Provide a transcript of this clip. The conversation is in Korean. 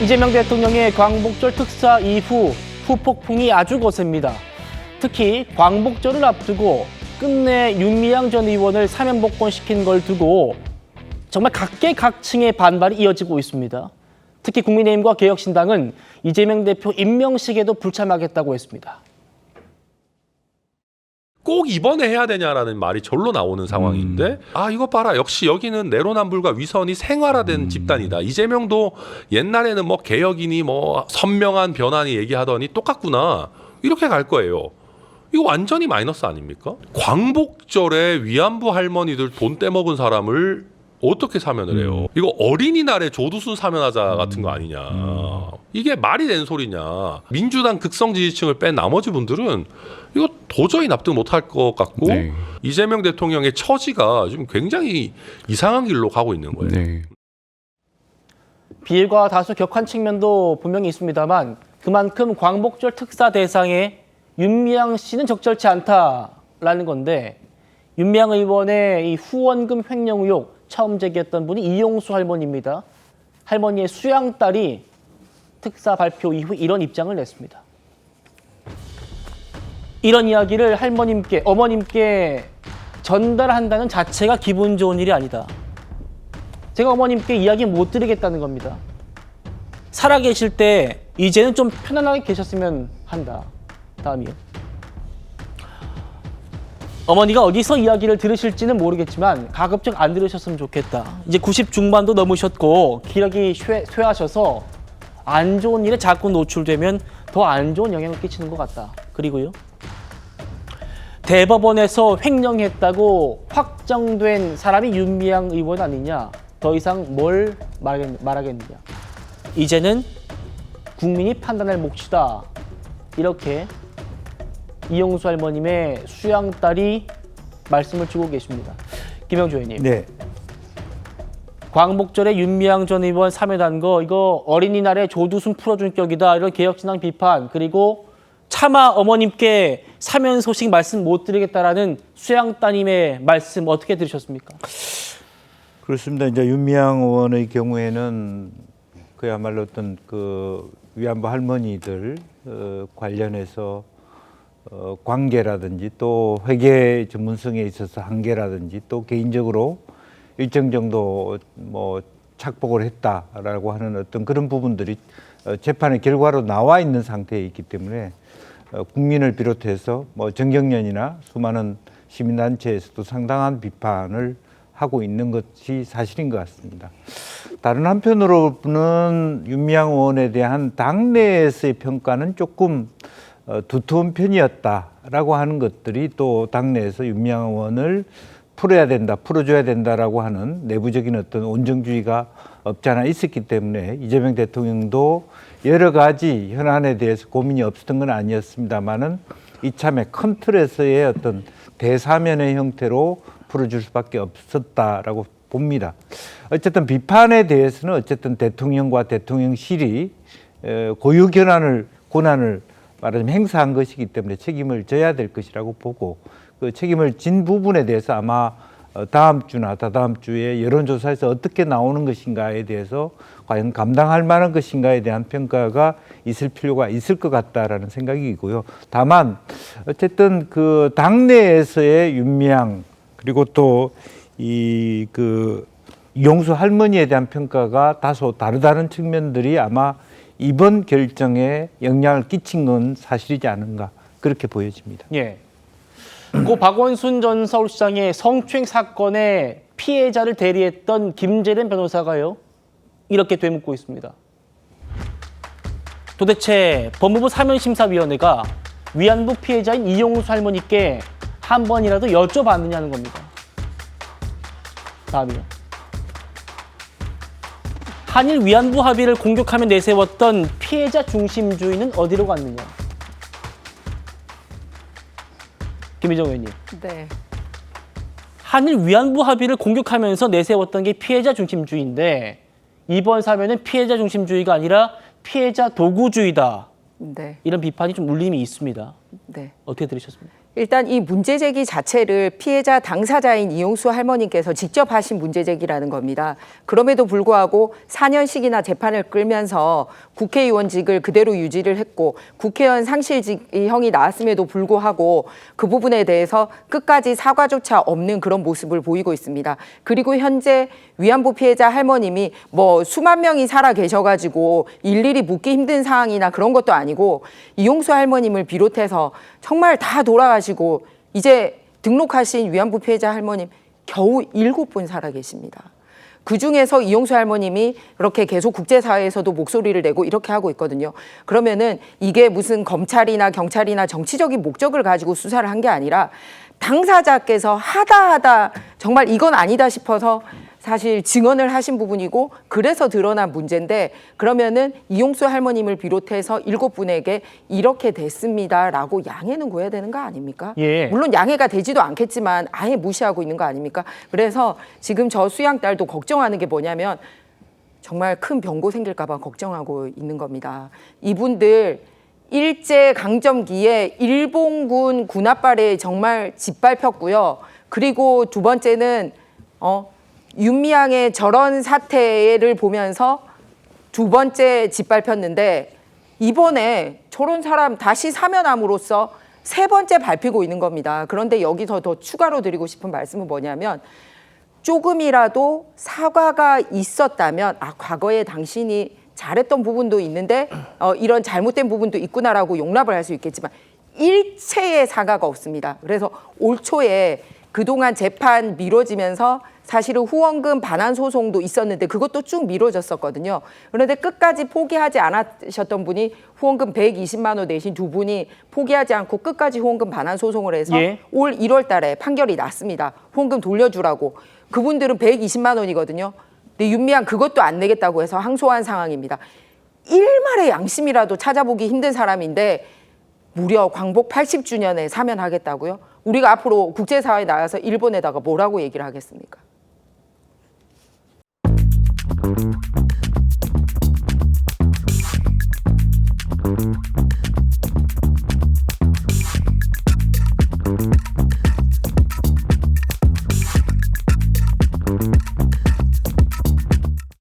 이재명 대통령의 광복절 특사 이후 후폭풍이 아주 거셉니다. 특히 광복절을 앞두고 끝내 윤미향 전 의원을 사면 복권시킨 걸 두고 정말 각계각층의 반발이 이어지고 있습니다. 특히 국민의힘과 개혁신당은 이재명 대표 임명식에도 불참하겠다고 했습니다. 꼭 이번에 해야 되냐라는 말이 절로 나오는 상황인데 아 이거 봐라. 역시 여기는 내로남불과 위선이 생활화된 집단이다. 이재명도 옛날에는 뭐 개혁이니 뭐 선명한 변환이 얘기하더니 똑같구나. 이렇게 갈 거예요. 이거 완전히 마이너스 아닙니까? 광복절에 위안부 할머니들 돈 떼먹은 사람을 어떻게 사면을 해요 이거 어린이날에 조두순 사면하자 같은 거 아니냐 이게 말이 된 소리냐 민주당 극성 지지층을 뺀 나머지 분들은 이거 도저히 납득 못할 것 같고 네. 이재명 대통령의 처지가 지금 굉장히 이상한 길로 가고 있는 거예요. 네. 비일과 다소 격한 측면도 분명히 있습니다만 그만큼 광복절 특사 대상에 윤미향 씨는 적절치 않다라는 건데 윤미향 의원의 이 후원금 횡령 의혹 처음 제기했던 분이 이용수 할머니입니다. 할머니의 수양 딸이 특사 발표 이후 이런 입장을 냈습니다. 이런 이야기를 할머님께 어머님께 전달한다는 자체가 기분 좋은 일이 아니다. 제가 어머님께 이야기 못 드리겠다는 겁니다. 살아계실 때 이제는 좀 편안하게 계셨으면 한다. 다음이요. 어머니가 어디서 이야기를 들으실지는 모르겠지만 가급적 안 들으셨으면 좋겠다. 이제 90 중반도 넘으셨고 기력이 쇠, 쇠하셔서 안 좋은 일에 자꾸 노출되면 더 안 좋은 영향을 끼치는 것 같다. 그리고요. 대법원에서 횡령했다고 확정된 사람이 윤미향 의원 아니냐? 더 이상 뭘 말하겠, 말하겠느냐? 이제는 국민이 판단할 몫이다. 이렇게 이용수 할머님의 수양 딸이 말씀을 주고 계십니다. 김영주 의원님. 네. 광복절에 윤미향 전 의원 사면한 거 이거 어린이날에 조두순 풀어준 격이다 이런 개혁신앙 비판 그리고 차마 어머님께 사면 소식 말씀 못 드리겠다라는 수양 따님의 말씀 어떻게 들으셨습니까? 그렇습니다. 이제 윤미향 의원의 경우에는 그야말로 어떤 그 위안부 할머니들 어, 관련해서 어, 관계라든지 또 회계 전문성에 있어서 한계라든지 또 개인적으로 일정 정도 뭐 착복을 했다라고 하는 어떤 그런 부분들이 어, 재판의 결과로 나와 있는 상태에 있기 때문에 어, 국민을 비롯해서 뭐 정경련이나 수많은 시민단체에서도 상당한 비판을 하고 있는 것이 사실인 것 같습니다. 다른 한편으로는 윤미향 의원에 대한 당내에서의 평가는 조금 어, 두터운 편이었다라고 하는 것들이 또 당내에서 윤미향 의원을 풀어야 된다, 풀어줘야 된다라고 하는 내부적인 어떤 온정주의가 없지 않아 있었기 때문에 이재명 대통령도 여러 가지 현안에 대해서 고민이 없었던 건 아니었습니다만은 이참에 큰 틀에서의 어떤 대사면의 형태로 풀어줄 수밖에 없었다라고 봅니다. 어쨌든 비판에 대해서는 어쨌든 대통령과 대통령실이 에, 고유 권한을 권한을 말하자면 행사한 것이기 때문에 책임을 져야 될 것이라고 보고 그 책임을 진 부분에 대해서 아마 어, 다음 주나 다다음 주에 여론조사에서 어떻게 나오는 것인가에 대해서 과연 감당할 만한 것인가에 대한 평가가 있을 필요가 있을 것 같다라는 생각이고요. 다만 어쨌든 그 당내에서의 윤미향 그리고 또 이그 이용수 할머니에 대한 평가가 다소 다르다는 측면들이 아마 이번 결정에 영향을 끼친 건 사실이지 않은가 그렇게 보여집니다. 예. 고 박원순 전 서울시장의 성추행 사건의 피해자를 대리했던 김재련 변호사가요. 이렇게 되묻고 있습니다. 도대체 법무부 사면심사위원회가 위안부 피해자인 이용수 할머니께 한 번이라도 여쭤봤느냐는 겁니다. 다음이요. 한일 위안부 합의를 공격하며 내세웠던 피해자 중심주의는 어디로 갔느냐? 김희정 의원님. 네. 한일 위안부 합의를 공격하면서 내세웠던 게 피해자 중심주의인데 이번 사면은 피해자 중심주의가 아니라 피해자 도구주의다. 네. 이런 비판이 좀 울림이 있습니다. 네. 어떻게 들으셨습니까? 일단 이 문제 제기 자체를 피해자 당사자인 이용수 할머니께서 직접 하신 문제 제기라는 겁니다. 그럼에도 불구하고 4년씩이나 재판을 끌면서 국회의원직을 그대로 유지를 했고 국회의원 상실직형이 나왔음에도 불구하고 그 부분에 대해서 끝까지 사과조차 없는 그런 모습을 보이고 있습니다. 그리고 현재 위안부 피해자 할머님이 뭐 수만 명이 살아 계셔가지고 일일이 묻기 힘든 상황이나 그런 것도 아니고 이용수 할머님을 비롯해서 정말 다 돌아가시고 이제 등록하신 위안부 피해자 할머님 겨우 일곱 분 살아 계십니다. 그 중에서 이용수 할머님이 이렇게 계속 국제사회에서도 목소리를 내고 이렇게 하고 있거든요. 그러면은 이게 무슨 검찰이나 경찰이나 정치적인 목적을 가지고 수사를 한 게 아니라 당사자께서 하다 하다 정말 이건 아니다 싶어서 사실 증언을 하신 부분이고 그래서 드러난 문제인데 그러면은 이용수 할머님을 비롯해서 일곱 분에게 이렇게 됐습니다라고 양해는 구해야 되는 거 아닙니까? 예. 물론 양해가 되지도 않겠지만 아예 무시하고 있는 거 아닙니까? 그래서 지금 저 수양 딸도 걱정하는 게 뭐냐면 정말 큰 병고 생길까 봐 걱정하고 있는 겁니다. 이분들 일제 강점기에 일본군 군합발에 정말 짓밟혔고요. 그리고 두 번째는 어 윤미향의 저런 사태를 보면서 두 번째 짓밟혔는데 이번에 저런 사람 다시 사면함으로써 세 번째 밟히고 있는 겁니다. 그런데 여기서 더 추가로 드리고 싶은 말씀은 뭐냐면 조금이라도 사과가 있었다면 아 과거에 당신이 잘했던 부분도 있는데 어, 이런 잘못된 부분도 있구나라고 용납을 할 수 있겠지만 일체의 사과가 없습니다. 그래서 올 초에 그동안 재판 미뤄지면서 사실은 후원금 반환 소송도 있었는데 그것도 쭉 미뤄졌었거든요. 그런데 끝까지 포기하지 않으셨던 분이 후원금 120만 원 내신 두 분이 포기하지 않고 끝까지 후원금 반환 소송을 해서 예. 올 1월 달에 판결이 났습니다. 후원금 돌려주라고. 그분들은 120만 원이거든요. 근데 윤미향 그것도 안 내겠다고 해서 항소한 상황입니다. 일말의 양심이라도 찾아보기 힘든 사람인데 무려 광복 80주년에 사면하겠다고요? 우리가 앞으로 국제사회에 나가서 일본에다가 뭐라고 얘기를 하겠습니까? Thank you.